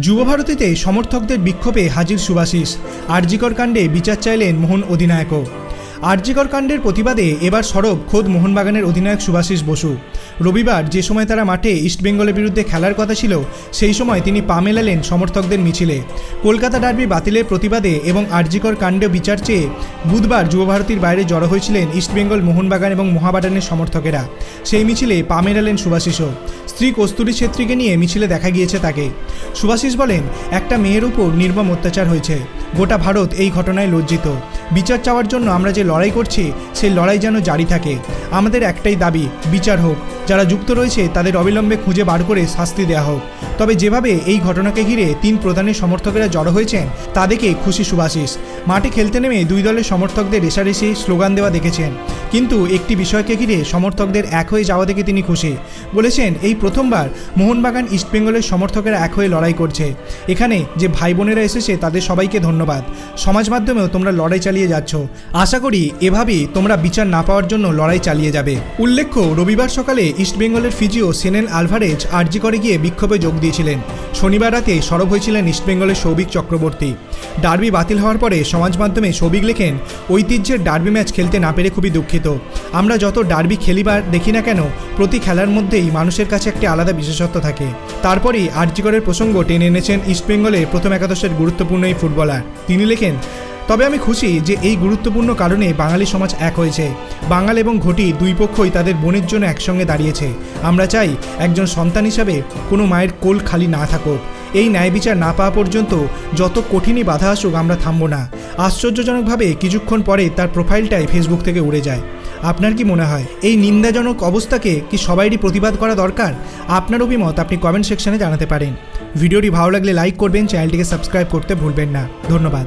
যুবভারতীতে সমর্থকদের বিক্ষোভে হাজির সুভাষিস। আরজিকর কাণ্ডে বিচার চাইলেন মোহন অধিনায়কও। আরজিকর কাণ্ডের প্রতিবাদে এবার সরব খোদ মোহনবাগানের অধিনায়ক সুভাষিস বসু। রবিবার যে সময় তারা মাঠে ইস্টবেঙ্গলের বিরুদ্ধে খেলার কথা ছিল, সেই সময় তিনি পা মেলালেন সমর্থকদের মিছিলে। কলকাতা ডার্বি বাতিলের প্রতিবাদে এবং আরজিকর কাণ্ডে বিচার চেয়ে বুধবার যুবভারতীর বাইরে জড়ো হয়েছিলেন ইস্টবেঙ্গল মোহনবাগান এবং মহাবাডানের সমর্থকেরা। সেই মিছিলে পা মেলালেন সুভাষিসও। স্ত্রী কস্তুরী ছেত্রীকে নিয়ে মিছিলে দেখা গিয়েছে তাকে। সুভাষিস বলেন, একটা মেয়ের উপর নির্মম অত্যাচার হয়েছে। গোটা ভারত এই ঘটনায় লজ্জিত। বিচার চাওয়ার জন্য আমরা যে লড়াই করছি, সেই লড়াই যেন জারি থাকে। আমাদের একটাই দাবি, বিচার হোক। যারা যুক্ত রয়েছে, তাদের অবিলম্বে খুঁজে বার করে শাস্তি দেওয়া হোক। তবে যেভাবে এই ঘটনাকে ঘিরে তিন প্রধানের সমর্থকেরা জড়ো হয়েছেন, তা দেখে খুশি সুভাষিস। মাঠে খেলতে নেমে দুই দলের সমর্থকদের রেশারেশি স্লোগান দেওয়া দেখেছেন। কিন্তু একটি বিষয়কে ঘিরে সমর্থকদের এক হয়ে যাওয়া দেখে তিনি খুশি। বলেছেন, এই প্রথমবার মোহনবাগান ইস্টবেঙ্গলের সমর্থকেরা এক হয়ে লড়াই করছে। এখানে যে ভাই বোনেরা এসেছে, তাদের সবাইকে ধন্যবাদ। সমাজ মাধ্যমেও তোমরা লড়াই চালিয়ে যাচ্ছ। আশা করি এভাবেই তোমরা বিচার না পাওয়ার জন্য লড়াই চালিয়ে যাবে। উল্লেখ্য, রবিবার সকালে ইস্টবেঙ্গলের ফিজিও সেনেল আলভারেজ আরজি করে গিয়ে বিক্ষোভে যোগ দিয়েছিলেন। শনিবার রাতে সরব হয়েছিলেন ইস্টবেঙ্গলের সৌভিক চক্রবর্তী। ডার্বি বাতিল হওয়ার পরে সমাজ মাধ্যমে সৌভিক লেখেন, ঐতিহ্যের ডার্বি ম্যাচ খেলতে না পেরে খুবই দুঃখিত। আমরা যত ডার্বি খেলিবার দেখি না কেন, প্রতি খেলার মধ্যেই মানুষের কাছে একটি আলাদা বিশেষত্ব থাকে। তারপরেই আরজিকরের প্রসঙ্গ টেনে এনেছেন ইস্টবেঙ্গলের প্রথম একাদশের গুরুত্বপূর্ণ এই ফুটবলার। তিনি লেখেন তবে আমি খুশি যে এই গুরুত্বপূর্ণ কারণে বাঙালি সমাজ এক হয়েছে। বাঙাল এবং ঘটি দুই পক্ষই তাদের বোনের জন্য একসঙ্গে দাঁড়িয়েছে। আমরা চাই একজন সন্তান হিসাবে কোনো মায়ের কোল খালি না থাকুক। এই ন্যায় বিচার না পাওয়া পর্যন্ত যত কঠিনই বাধা আসুক আমরা থামব না। আশ্চর্যজনকভাবে কিছুক্ষণ পরে তার প্রোফাইলটাই ফেসবুক থেকে উড়ে যায়। আপনার কি মনে হয়, এই নিন্দাজনক অবস্থাকে কি সবাইরই প্রতিবাদ করা দরকার? আপনার অভিমত আপনি কমেন্ট সেকশনে জানাতে পারেন। ভিডিওটি ভালো লাগলে লাইক করবেন, চ্যানেলটিকে সাবস্ক্রাইব করতে ভুলবেন না। ধন্যবাদ।